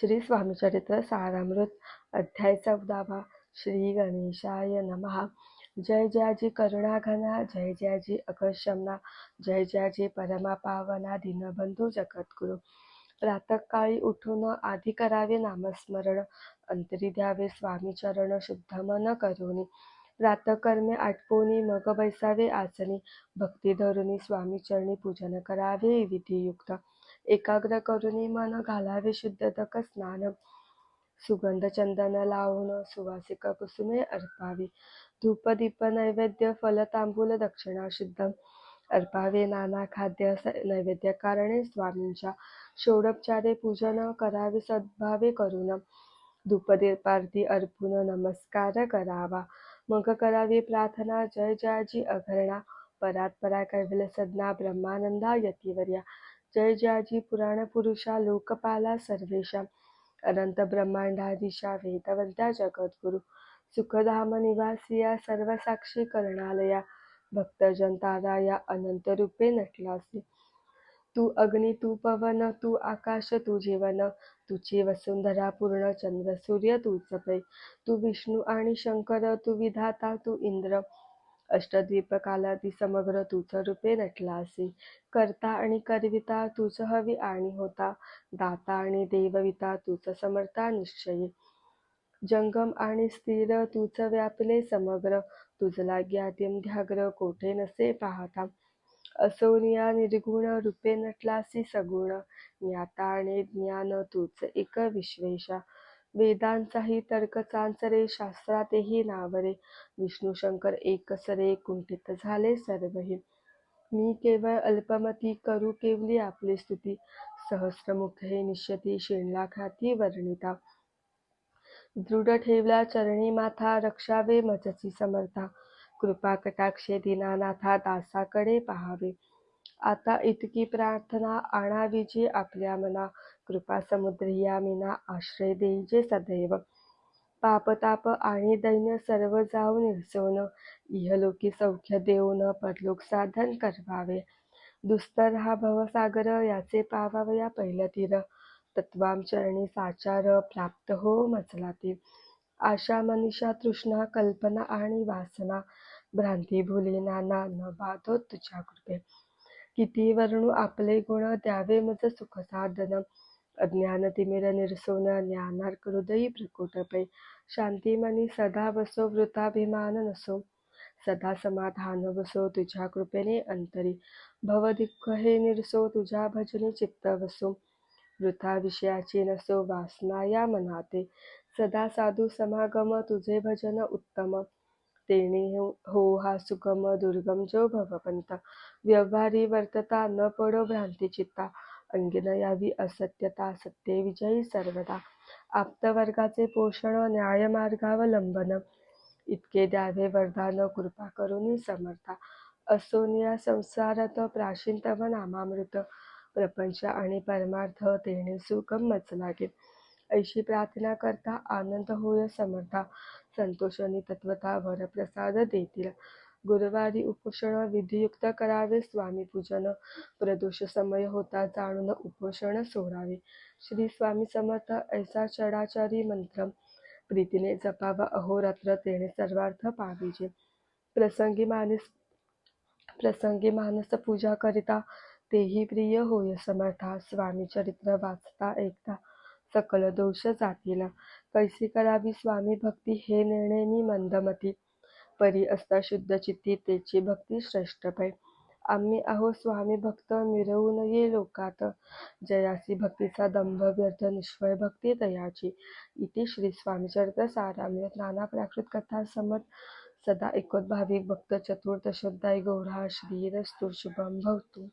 श्री स्वामीचरित्र सारामृत अध्याय चौदावा श्री गणेशाय नमः. जय जयाजी करुणाघना जय जयाजी अकर्षमना जय जयाजी परमा पावना दीनबंधू जगद्गुरु. प्रातःकाळी उठून आधी करावे नामस्मरण अंतरी द्यावे स्वामीचरण शुद्ध मन करुणी. प्रातकर्मे आटपोनी मग बैसावे आसनी. भक्ती धरुनी स्वामीचरणी पूजन करावे विधियुक्त. एकाग्र करुनी मन घालावे शुद्धतक स्नान सुगंध चंदन लावून सुवासिक कुसुमे अर्पावी. धूप दीप नैवेद्य फल तांबूल दक्षिणा शुद्ध अर्पावे. नाना खाद्य नैवेद्य कारणे स्वामींच्या षोडोपचारे पूजन करावे सद्भावे करून धूपदीपार्थी अर्पून नमस्कार करावा. मग करावी प्रार्थना जय जयाजी अघरणा. परात परा कैवल्य ब्रह्मानंदा यतिवर्या. जय जयाजी पुराण पुरुषा लोकपाला सर्वेशा। अनंत ब्रह्मांडाधीशा वेदवंत्या जगद्गुरु। सुखधाम निवासिया सर्वसाक्षी करणालया भक्तजन तारा या अनंत रूपे नटलासी। तू अग्नि तू पवन तू आकाश तू जीवन। तुझी वसुंधरा पूर्ण चंद्र सूर्य तू पै तू विष्णू आणि शंकर तू विधाता तू इंद्र। अष्टद्वीपकालाती समग्र तुझ रूपे नटलासी करता आणि करविता तुझ हवी आणि होता. दाता आणि देवविता तुझ समर्था निश्चयी. जंगम आणि स्थिर तुझ व्यापले समग्र. तुझला ज्ञातीम ध्याग्र कोठे नसे पाहता. असोनिया निर्गुण रूपे नटलासी सगुण. ज्ञाता आणि ज्ञान तुझ एक विश्वेशा. वेदांचाही तर्क चांचरे शास्त्रातेही नावरे. विष्णू शंकर एकसरे कुंठित झाले सर्वही. मी केवळ अल्पमती करू केवली आपली स्तुती. सहस्रमुखे निश्यती शेणलाखाती वर्णिता. दृढ ठेवला चरणी माथा रक्षावे मजची समर्था. कृपा कटाक्षे दिनानाथा दासाकडे पहावे. आता इतकी प्रार्थना आणावी जी आपल्या मना. कृपा समुद्रिया मीना आश्रय देईजे सदैव. पापताप आणि दैन्य सर्व जाऊन निरसवून. इहलोकी सौख्य देऊन परलोक साधन करवावे. दुस्तर हा भवसागर याचे पावावया पहिलं तीर. तत्वाम चरणी साचार प्राप्त हो मचला ती आशा मनीषा तृष्णा कल्पना आणि वासना. भ्रांती भुली नाना न बाधो तुझ्या कृपे. किती वर्णू आपले गुण द्यावे मज सुख साधन. अज्ञान तिमिर निरसोन ज्ञानार्क हृदयी प्रकुटपे शांतिमनी सदा वसो वृताभिमान नसो. सदा समाधान वसो तुझ्या कृपेने अंतरी. भवदिक्ख हे निरसो तुझ्या भजनी चित्त वसो वृथा विषयाची नसो वासना या मनाते. सदा साधू समागम तुझे भजन उत्तम. तेणे हो, हो हा सुगम दुर्गम जो भवपंत व्यवहारी वर्तता न पडो भ्रांती चित्ता. अंगी न यावी असत्यता सत्ये विजयी सर्वदा. आप्तवर्गाचे पोषण न्यायमार्गावलंबन इतके द्यावे वरदान कृपा करून समर्था. असोनिया संसारात प्राचीन नामामृत. प्रपंच आणि परमार्थ तेणे सुगम मच लागेल ऐशी प्रार्थना करता आनंद होय समर्था. संतोषाने तत्वता वरप्रसाद देतील. गुरुवारी उपोषण विधियुक्त करावे स्वामी पूजन प्रदोष समय होता जाणून उपोषण सोडावे. श्री स्वामी समर्थ ऐसा चढाचारी मंत्र प्रीतीने जपावा अहोरात्र तेने सर्वार्थ पाविजे. प्रसंगी मानस प्रसंगी मानस पूजा करिता तेही प्रिय होय समर्था. स्वामी चरित्र वाचता ऐकता सकल दोष जातील. कैसी करावी स्वामी भक्ती हे निर्णय मी मंदमती. परी असता शुद्ध चित्ती तेची भक्ती श्रेष्ठ पै. आम्ही आहो स्वामी भक्त मिरवून ये लोकात. जयासी भक्तीचा दंभ व्यर्थ निश्वय भक्ती तयाची इति श्री स्वामीचरित्र सारामृत नाना प्राकृत कथा समत सदा एकोद्भाविक भक्त चतुर्दशोध्याय गौरा श्रीरस्तु शुभम भवतु.